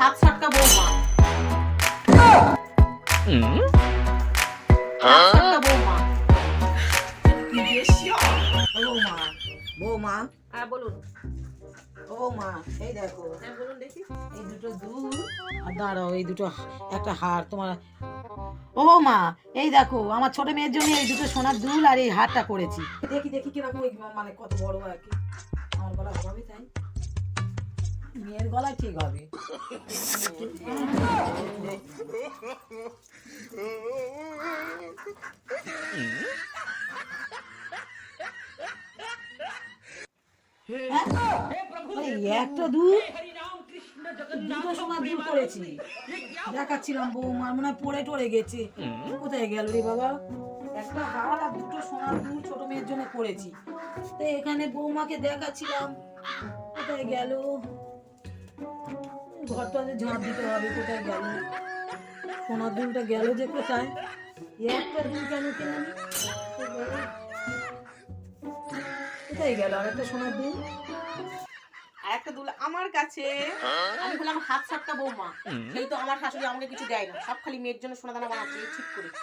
হাত ছটকা বৌমা হাত বৌমা বৌমা বৌমা হ্যাঁ বলুন। ও বৌমা এই দেখো। হ্যাঁ বলুন দেখি। এই দুটো দুল আর দাঁড়াও এই দুটো একটা হার তোমার ও বৌমা এই দেখো আমার ছোট মেয়ের জন্য এই দুটো সোনার দুল আর এই হারটা করেছি। দেখি দেখি কীরকম মানে কত বড় আর কি। আমার গলা হবে তাই। মেয়ের গলায় ঠিক হবে। একটা দুল দুটো সোনার দুল করেছি। দেখাচ্ছিলাম বৌমা মনে হয় পড়ে টরে গেছে। কোথায় গেল রে বাবা? দুটো সোনার দুল ছোট মেয়ের জন্য করেছি তো এখানে বৌমাকে দেখাচ্ছিলাম। কোথায় গেল? ঘরটাতে ঝাঁপ দিতে হবে কোথায় গেল? সোনার দুলটা গেল যে কোথায়? একটা দুল কেন কেন কোথায় গেল? আর একটা সোনার দুল? আর একটা দুল আমার কাছে। আমি বললাম হাত ছটকা বৌমা। সেই তো আমার শাশুড়ি আমাকে কিছু দেয় না। সব খালি মেয়ের জন্য সোনা দানা বানাচ্ছে ঠিক করেছি